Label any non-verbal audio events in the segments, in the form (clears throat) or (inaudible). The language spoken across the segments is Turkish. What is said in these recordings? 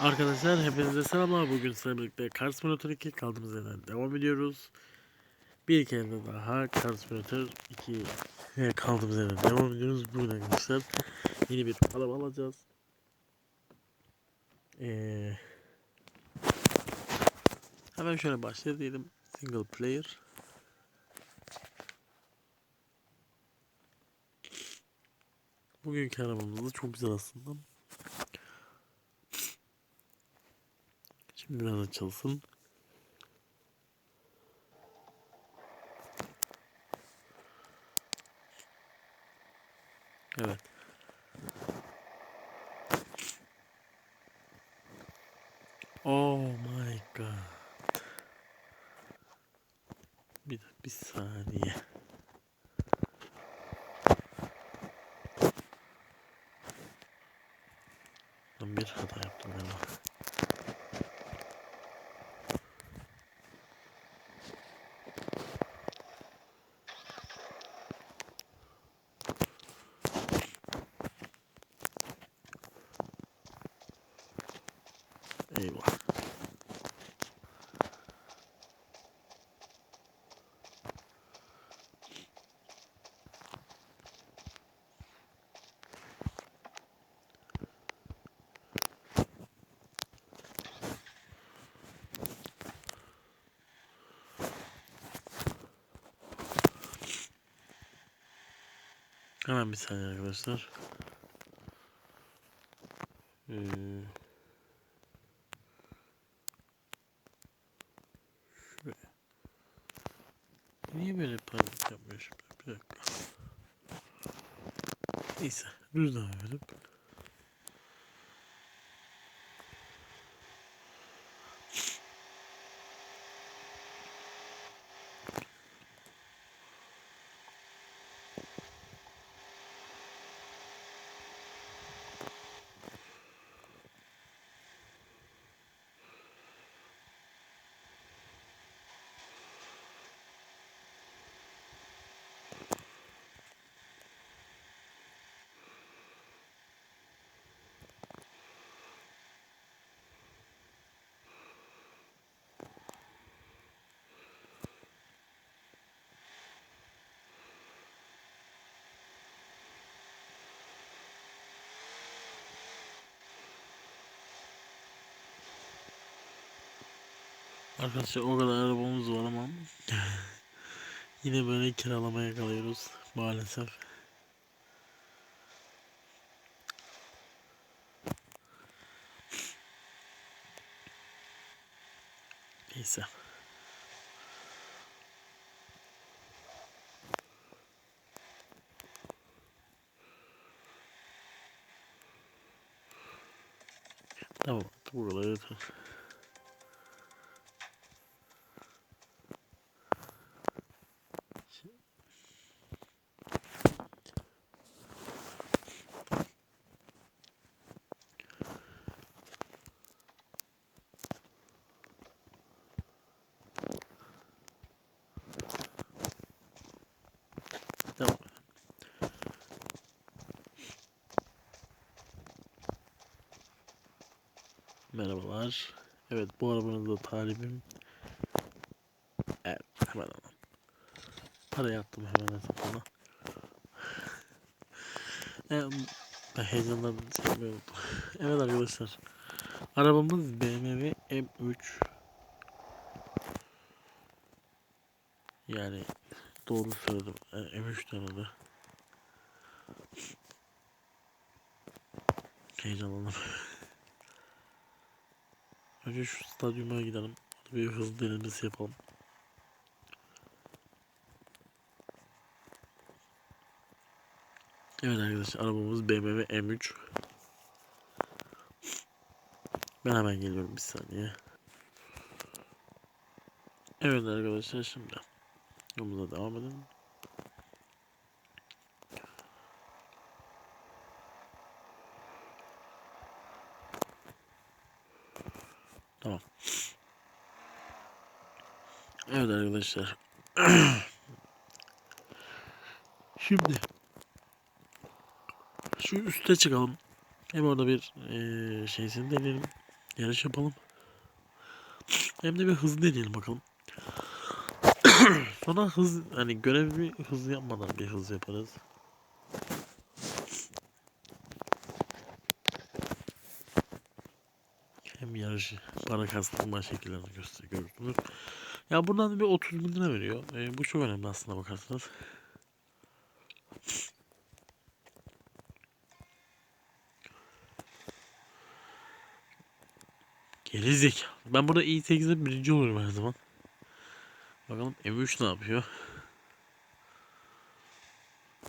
Arkadaşlar hepinize selamlar. Bugün sizlerle birlikte Car Simulator 2 kaldığımız yerden devam ediyoruz. Bir kere de daha Car Simulator 2 kaldığımız yerden devam ediyoruz. Bugün arkadaşlar yeni bir araba alacağız. Ee, hemen şöyle başlayalım. Single player. Bugünkü arabamız da çok güzel aslında. Şimdi biraz açılsın. Evet. Oh my god. Bir, bir saniye. Ben bir hata yaptım galiba. Eyvah. Hemen bir saniye arkadaşlar. Ee, şuraya. Niye böyle panik yapmıyor şimdi? Bir dakika. Neyse. Düz devam Arkadaşlar o kadar arabamız var ama (laughs) yine böyle kiralamaya kalıyoruz maalesef. Neyse. Tamam, buraları. Tamam. Merhabalar. Evet bu arabanın da talibim. Evet hemen alalım. Parayı attım hemen hesabına. (laughs) Evet, ben heyecandan yapmıyorum. (laughs) Evet arkadaşlar. Arabamız BMW M3. Yani doğru söyledim. Yani M3 tane Heyecanlandım. (laughs) Önce şu stadyuma gidelim. Bir hız denemesi yapalım. Evet arkadaşlar arabamız BMW M3. Ben hemen geliyorum bir saniye. Evet arkadaşlar şimdi yolumuza devam edelim. Tamam. Evet arkadaşlar. (clears throat) Şimdi şu üste çıkalım. Hem orada bir eee şeysini deneyelim. Yarış yapalım. Hem de bir hızlı deneyelim bakalım. (clears throat) Sonra hız hani görevi hızlı yapmadan bir hız yaparız. Yarışı para kastırma şekillerini gösteriyorsunuz. Ya buradan bir 30 bin lira veriyor. E, bu çok önemli aslında bakarsanız. Geri. Ben burada i8'de birinci olurum her zaman. Bakalım M3 ne yapıyor?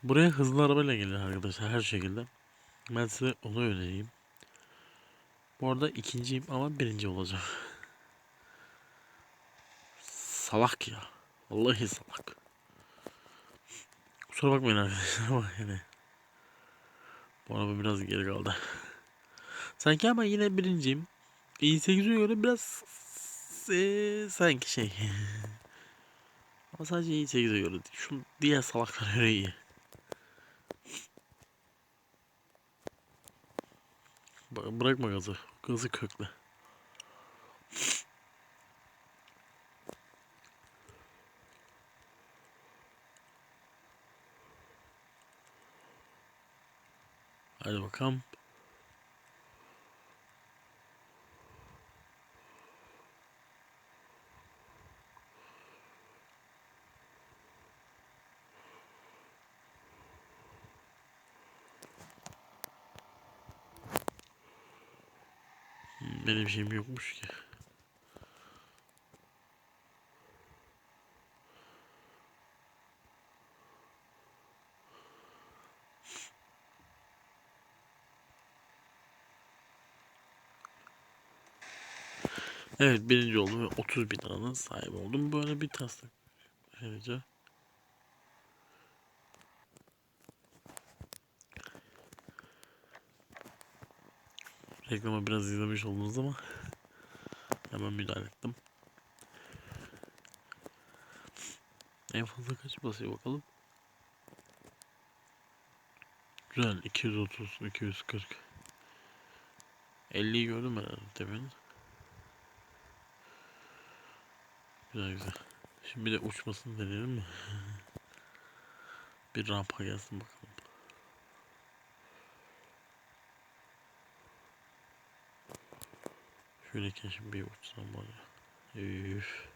Buraya hızlı arabayla gelir arkadaşlar her şekilde. Ben size onu önereyim. Bu arada ikinciyim ama birinci olacağım. Salak ya. Vallahi salak. Kusura bakmayın arkadaşlar ama yani. Bu araba biraz geri kaldı. Sanki ama yine birinciyim. i8'e göre biraz ee, sanki şey. (laughs) ama sadece i8'e göre. Şu diğer salaklar göre iyi. Bırakma gazı. Gazı kökle. Hadi bakalım. Benim şeyim yokmuş ki. Evet birinci oldum ve 30 bin liranın sahibi oldum. Böyle bir taslak ayrıca. Reklama biraz izlemiş oldunuz ama hemen müdahale ettim. En fazla kaç basıyor bakalım. Güzel 230 240 50'yi gördüm herhalde demin. Güzel güzel. Şimdi bir de uçmasını deneyelim mi? (laughs) bir rampa gelsin bakalım. Şöyleyken şimdi bir var ya. Üf.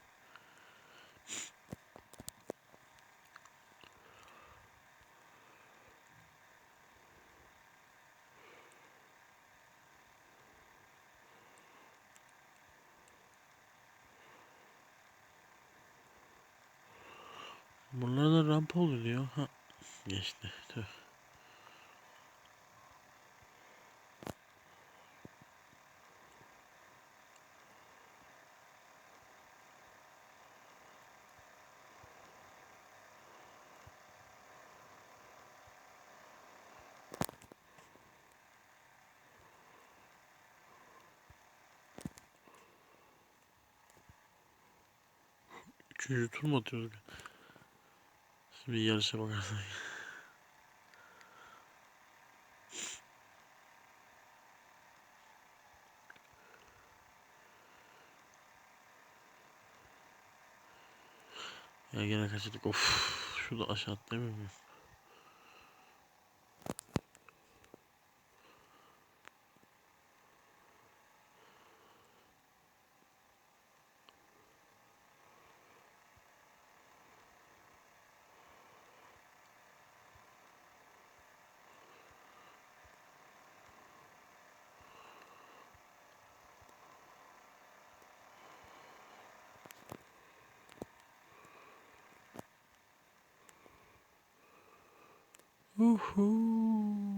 Bunlar da rampa oluyor. Ha. Geçti. Tüh. Üçüncü tur mu atıyoruz? Şimdi yarışa bakarsak. Ya gene kaçırdık. Of. Şurada aşağı atlayamıyor muyum? 呜呼。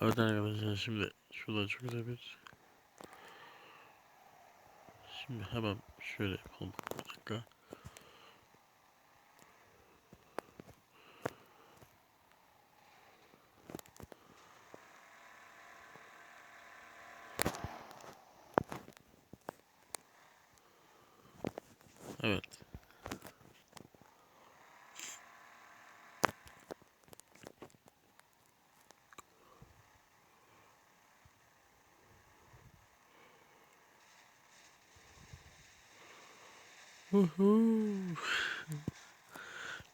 Evet arkadaşlar şimdi şurada çok güzel bir Şimdi hemen şöyle yapalım bir dakika. Evet.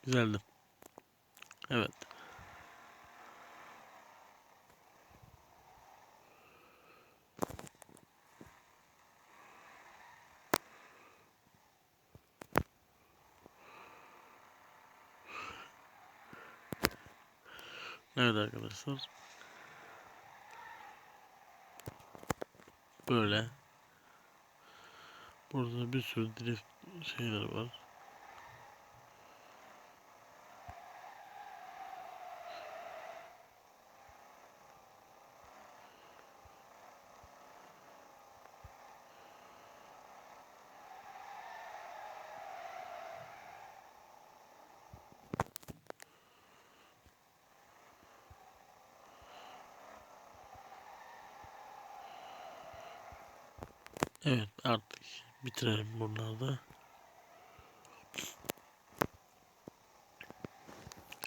Güzeldi. Evet. Evet arkadaşlar. Böyle. Burada bir sürü drift şeyler var. Evet artık bitirelim bunları da.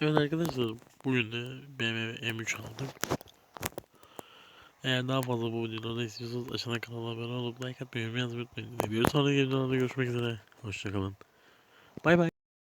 Evet arkadaşlar bugün de BMW M3 aldık. Eğer daha fazla bu videoları istiyorsanız aşağıdan kanala abone olup like atmayı, yorum unutmayın. Bir sonraki videolarda görüşmek üzere. Hoşçakalın. Bay bay.